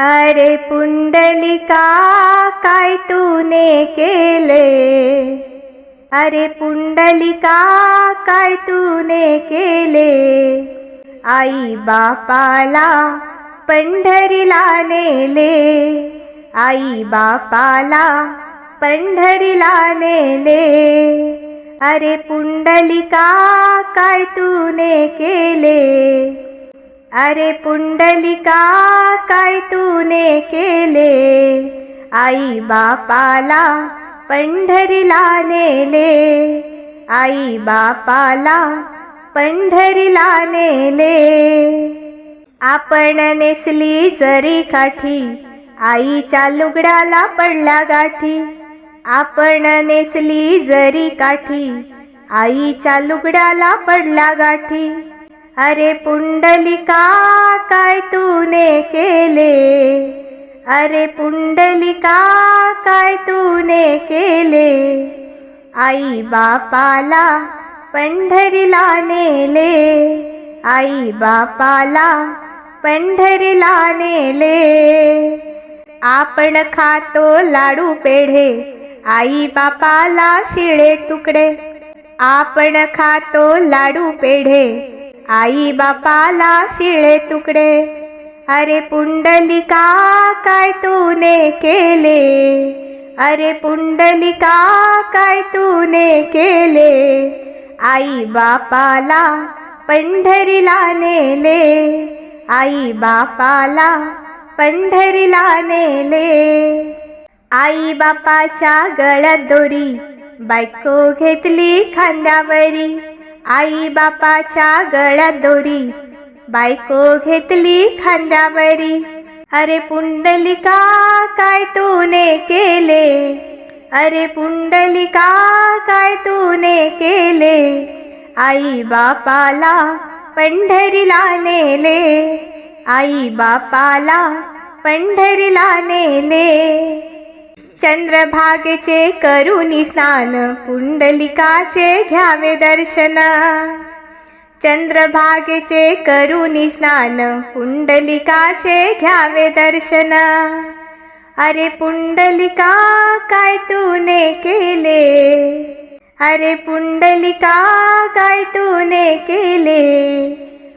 अरे पुंडलिका काय तूने केले? अरे पुंडलिका काय तूने केले? आई बापाला पंढरीला नेले. आई बापाला पंढरीला नेले. अरे पुंडलिका काय तूने केले? अरे पुंडलिका काय तूने केले? आई बापाला पंढरीला नेले. आई बापाला पंढरीला नेले. आपण नेसली जरी काठी आईच्या लुगड्याला पडला गाठी. आपण नेसली जरी काठी आईच्या लुगड्याला पडला गाठी. अरे पुंडलिका काय तूने केले? अरे पुंडलिका काय तूने केले? आई बापाला पंढरीला नेले. आई बापाला पंढरीला नेले. आपण खातो लाडू पेढे आई बापाला शिळे तुकडे. आपण खातो लाडू पेढे आई बापाला शिळे तुकडे. अरे पुंडलिका काय तूने केले? अरे पुंडलिका काय तूने केले? आई बापाला पंढरीला नेले. आई बापाला पंढरीला नेले. आई बापाच्या गळ्यात दोरी बायको घेतली खांद्यावरी. आई बापाच्या गळ्यात दोरी. बायको घेतली खांद्यावरी. अरे पुंडलिका काय तूने केले? अरे पुंडलिका काय तूने केले? आई बापाला पंढरीला नेले. आई बापाला पंढरीला नेले. चंद्रभागेचे करुणी स्नान पुंडलिकाचे घ्यावे दर्शन. चंद्रभागेचे करुणी स्नान पुंडलिकाचे घ्यावे दर्शन. अरे पुंडलिका काय तूने केले? अरे पुंडलिका काय तूने केले?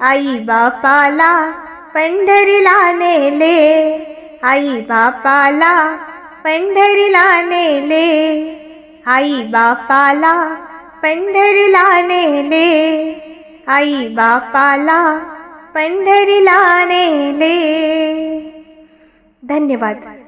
आई बापाला पंढरीला नेले. आई बापाला पंढरीला नेले. आई बापाला पंढरीला नेले. आई बापाला पंढरीला नेले. धन्यवाद.